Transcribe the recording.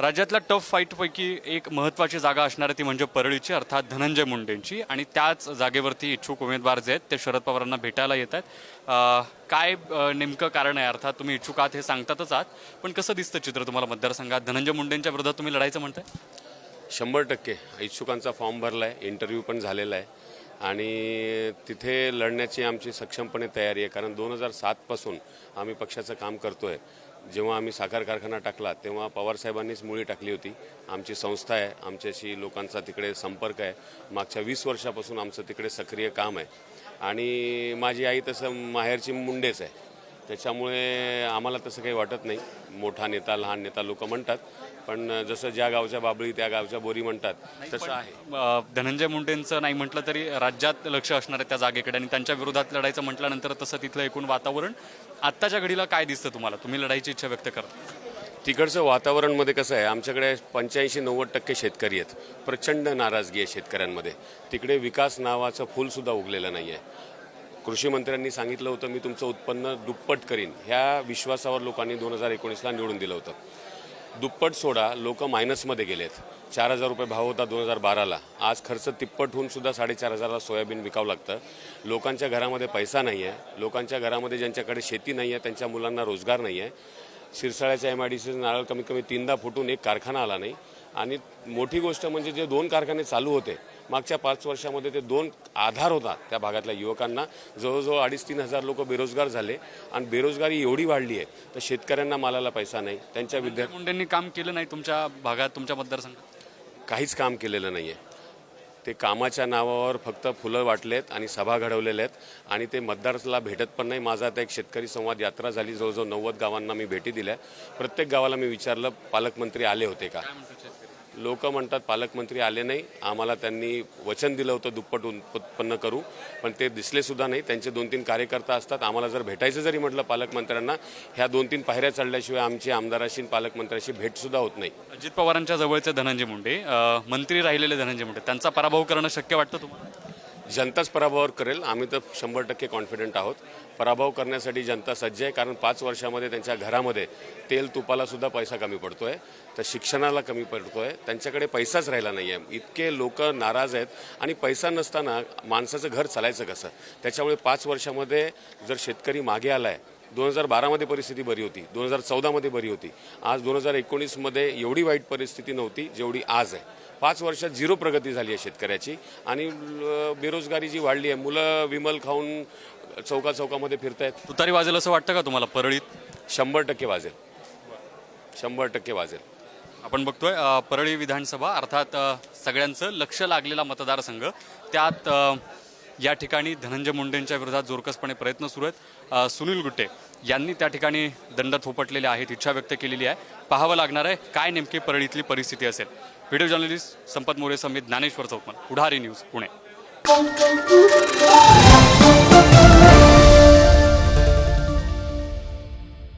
राज्यातल्या टफ फाईटपैकी एक महत्त्वाची जागा असणार ती म्हणजे परळीची अर्थात धनंजय मुंडेंची. आणि त्याच जागेवरती इच्छुक उमेदवार जे आहेत ते शरद पवारांना भेटायला येत आहेत काय नेमकं कारण आहे? अर्थात तुम्ही इच्छुक आहात हे सांगतातच आहात. पण कसं दिसतं चित्र तुम्हाला मतदारसंघात? धनंजय मुंडेंच्या विरोधात तुम्ही लढायचं म्हणताय? शंभर टक्के. इच्छुकांचा फॉर्म भरला आहे इंटरव्ह्यू पण झालेला आहे. आणि तिथे लढण्याची आमची सक्षमपणे तयारी आहे कारण दोन हजार सातपासून आम्ही पक्षाचं काम करतो आहे जेव्हा आम्ही साखर कारखाना टाकला तेव्हा पवारसाहेबांनीच मुळी टाकली होती. आमची संस्था आहे आमच्याशी लोकांचा तिकडे संपर्क आहे. मागच्या वीस वर्षापासून आमचं तिकडे सक्रिय काम आहे. आणि माझी आई तसं माहेरची मुंडेच आहे. त्याच्यामुळे आम्हाला तसं काही वाटत नाही. मोठा नेता लहान नेता लोक म्हणतात. पण जसं ज्या गावच्या बाबळी त्या गावच्या बोरी म्हणतात तसं आहे. अं, धनंजय मुंडेंचं नाही म्हटलं तरी राज्यात लक्ष असणार आहे त्या जागेकडे आणि त्यांच्या विरोधात लढायचं म्हटल्यानंतर तसं तिथलं एकूण वातावरण. आत्ताच्या घडीला काय दिसतं तुम्हाला? तुम्ही लढायची इच्छा व्यक्त करा. तिकडचं वातावरणमध्ये कसं आहे आमच्याकडे पंच्याऐंशी नव्वद टक्के शेतकरी आहेत. प्रचंड नाराजगी आहे शेतकऱ्यांमध्ये. तिकडे विकास नावाचं फुलसुद्धा उगलेलं नाही आहे कृषी मंत्र्यांनी सांगितलं होतं मी तुमचं उत्पन्न दुप्पट करीन. ह्या विश्वासावर लोकांनी दोन हजार एकोणीसला निवडून दिलं होतं. दुप्पट सोडा लोक मायनसमध्ये गेलेत. चार हजार रुपये भाव होता दोन हजार बाराला. आज खर्च तिप्पट होऊन सुद्धा साडेचार हजारला सोयाबीन विकावं लागतं. लोकांच्या घरामध्ये पैसा नाही आहे लोकांच्या घरामध्ये ज्यांच्याकडे शेती नाही आहे त्यांच्या मुलांना रोजगार नाही आहे शिरसाळ्याच्या एम आय डी सीचं नारळ कमीत कमी तीनदा फुटून एक कारखाना आला नाही. आणि मोठी गोष्ट म्हणजे जे दोन कारखाने चालू होते मागच्या पाच वर्षामध्ये ते दोन आधार होता त्या भागातल्या युवकांना. जवळजवळ अडीच तीन हजार लोक बेरोजगार झाले आणि बेरोजगारी एवढी वाढली आहे तर शेतकऱ्यांना मालाला पैसा नाही. त्यांच्या विद्यार्थी मुंडेंनी काम केलं नाही तुमच्या भागात तुमच्या मतदारसंघात? काहीच काम केलेलं नाही आहे ते कामाच्या नावावर फक्त फुलं वाटलेत आणि सभा घडवलेल्या आहेत. आणि ते मतदाराला भेटत पण नाही. माझा आता एक शेतकरी संवाद यात्रा झाली. जवळजवळ नव्वद गावांना मी भेटी दिल्या. प्रत्येक गावाला मी विचारलं पालकमंत्री आले होते का? लोक म्हणतात पालकमंत्री आले नाही. आम्हाला त्यांनी वचन दिलं होतं दुप्पट उत्पन्न करू. पण ते दिसले सुद्धा नाही. त्यांचे दोन तीन कार्यकर्ता असतात. आम्हाला जर भेटायचं जरी म्हटलं पालकमंत्र्यांना ह्या दोन तीन पायऱ्या चढल्याशिवाय आमची आमदाराशी पालकमंत्र्यांशी पालकमंत्र्याशी भेट सुद्धा होत नाही. अजित पवारांच्या जवळचे धनंजय मुंडे मंत्री राहिलेले धनंजय मुंडे त्यांचा पराभव करणं शक्य वाटतं तुम्हाला? जनताच पराभवावर करेल. आम्ही तर शंभर टक्के कॉन्फिडंट आहोत. पराभव करण्यासाठी जनता सज्ज आहे. कारण पाच वर्षामध्ये त्यांच्या घरामध्ये तेल तुपालासुद्धा पैसा कमी पडतो आहे तर शिक्षणाला कमी पडतो आहे त्यांच्याकडे पैसाच राहिला नाही आहे इतके लोक नाराज आहेत. आणि पैसा नसताना माणसाचं घर चालायचं कसं? त्याच्यामुळे पाच वर्षामध्ये जर शेतकरी मागे आलाय दोन हजार बारामध्ये परिस्थिती बरी होती. दोन हजार चौदामध्ये बरी होती. आज दोन हजार एकोणीसमध्ये एवढी वाईट परिस्थिती नव्हती जेवढी आज आहे. पाच वर्षात झिरो प्रगती झाली आहे शेतकऱ्याची. आणि बेरोजगारी जी वाढली आहे मुलं विमल खाऊन चौका चौकामध्ये फिरतायत. तुतारी वाजेल असं वाटतं का तुम्हाला परळीत? शंभर टक्के वाजेल. शंभर टक्के वाजेल. आपण बघतोय परळी विधानसभा अर्थात सगळ्यांचं लक्ष लागलेला मतदारसंघ. त्यात या ठिकाणी धनंजय मुंडेंच्या विरोधात जोरकसपणे प्रयत्न सुरू आहेत. सुनील गुट्टे यांनी त्या ठिकाणी दंड थोपटलेले आहेत इच्छा व्यक्त केलेली आहे. पाहावं लागणार आहे काय नेमकी परळीतली परिस्थिती असेल. व्हिडिओ जर्नलिस्ट संपत मोरे समित ज्ञानेश्वर चौकमन पुढारी न्यूज पुणे.